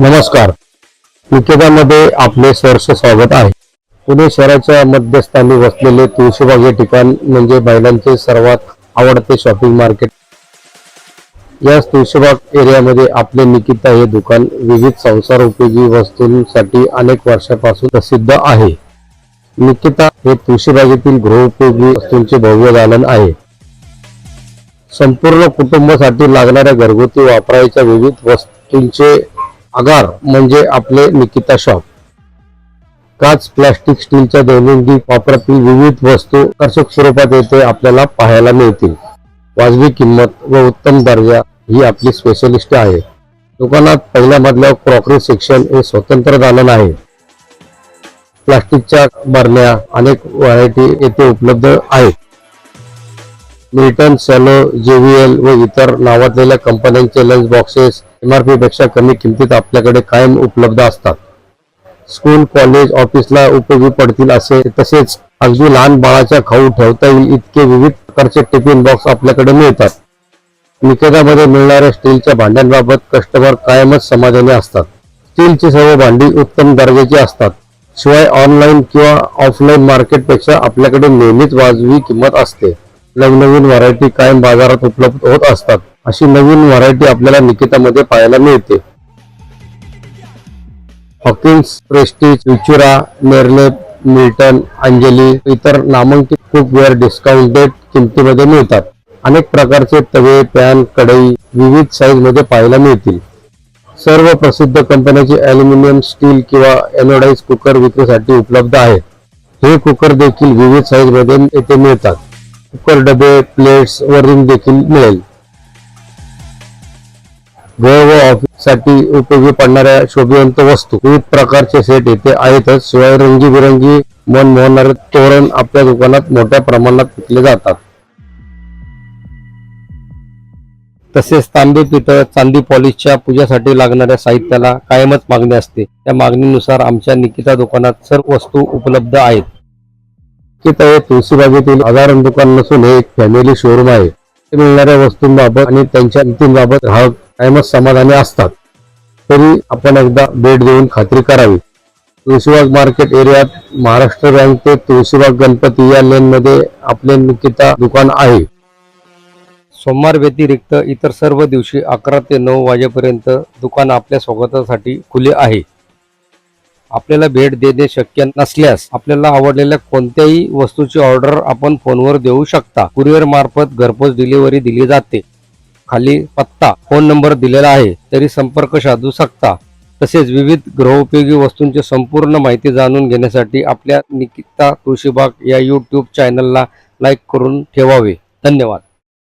नमस्कार. निकेतामध्ये आपले सहर्ष स्वागत आहे. पुणे शहराच्या मध्यस्थानी वसलेले तुळशीबाग हे ठिकाण म्हणजे महिलांचे सर्वात आवडते शॉपिंग मार्केट या तुळशीबाग एरियामध्ये आपले निकिता हे दुकान विविध संसार उपयोगी वस्तूंसाठी अनेक वर्षापासून प्रसिद्ध आहे. निकिता हे तुळशीबागेतील गृहोपयोगी वस्तूंचे भव्य दालन आहे. संपूर्ण कुटुंबासाठी लागणाऱ्या घरगुती वापरायच्या विविध वस्तूंचे आगार म्हणजे आपले निकिता शॉप. काच प्लास्टिक स्टीलच्या दैनंदिन वापरातील विविध वस्तू आकर्षक स्वरूपात येथे आपल्याला पाहायला मिळतील. वाजवी किंमत व उत्तम दर्जा ही आपली स्पेशलिस्ट आहे. दुकानात पहिल्या मधल्या क्रॉकरी सेक्शन हे स्वतंत्र दालन आहे. प्लास्टिकच्या बरण्या अनेक व्हरायटी येथे उपलब्ध आहेत. मिल्टन सॅलो जेव्हीएल व इतर नावाजलेल्या कंपन्यांचे लंच बॉक्सेस एमआरपी पेक्षा कमी किमतीत आपल्याकडे कायम उपलब्ध असतात. स्कूल कॉलेज ऑफिसला उपयोगी पडतील असे तसेच अगदी लहान बाळाच्या खाऊ ठेवता येईल इतके विविध प्रकारचे टिफिन बॉक्स आपल्याकडे मिळतात. निकेतामध्ये मिळणाऱ्या स्टीलच्या भांड्यांबाबत कस्टमर कायमच समाधानी असतात. स्टीलची सर्व भांडी उत्तम दर्जाची असतात. शिवाय ऑनलाईन किंवा ऑफलाईन मार्केटपेक्षा आपल्याकडे नेहमीच वाजवी किंमत असते. नवनवीन व्हरायटी कायम बाजारात उपलब्ध होत असतात. अशी नवीन व्हरायटी आपल्याला निकितामध्ये पाहायला मिळते. हॉकिन्स प्रेस्टीज विचुरा मेरलेप मिल्टन अंजली इतर नामांकित कुकवेअर डिस्काउंटेड किमतीमध्ये मिळतात. अनेक प्रकारचे तवे पॅन कढई विविध साईजमध्ये पाहायला मिळतील. सर्व प्रसिद्ध कंपन्याचे ॲल्युमिनियम स्टील किंवा एनोडाईज कुकर विक्रीसाठी उपलब्ध आहेत. हे कुकर देखील विविध साईजमध्ये येथे मिळतात. कुकर डबे प्लेट्स वरून रिंग देखील मिळेल. घर व ऑफिससाठी उपयोगी पडणाऱ्या शोभिवंत वस्तू विविध प्रकारचे सेट येथे आहेतच. शिवाय रंगीबिरंगी मन मोहणारे तोरण आपल्या दुकानात मोठ्या प्रमाणात विकले जातात. तसेच तांबे पितळ चांदी पॉलिशच्या पूजासाठी लागणाऱ्या साहित्याला कायमच मागणी असते. त्या मागणीनुसार आमच्या निकिता दुकानात सर्व वस्तू उपलब्ध आहेत. निश्चित हे तुळशीबागेतील साधारण दुकान नसून हे एक फॅमिली शोरूम आहे. ते मिळणाऱ्या वस्तूंबाबत आणि त्यांच्या किमतींबाबत ग्राहक कायमच समाधानी असतात. तरी आपण एकदा भेट देऊन खात्री करावी. तुळशीबाग मार्केट एरियात महाराष्ट्र बँक ते तुळशीबाग गणपती या लेनमध्ये आपले निकिता दुकान आहे. सोमवार व्यतिरिक्त इतर सर्व दिवशी अकरा ते नऊ वाजेपर्यंत दुकान आपल्या स्वागतासाठी खुले आहे. आपल्याला भेट देणे शक्य नसल्यास आपल्याला आवडलेल्या कोणत्याही वस्तूची ऑर्डर आपण फोनवर देऊ शकता. कुरिअर मार्फत घरपोच डिलिव्हरी दिली जाते. खाली पत्ता फोन नंबर दिलेला आहे तरी संपर्क साधू शकता. तसेच विविध गृहोपयोगी वस्तूंची संपूर्ण माहिती जाणून घेण्यासाठी आपल्या निकिता तुळशीबाग या यूट्यूब चॅनलला लाईक करून ठेवावे. धन्यवाद.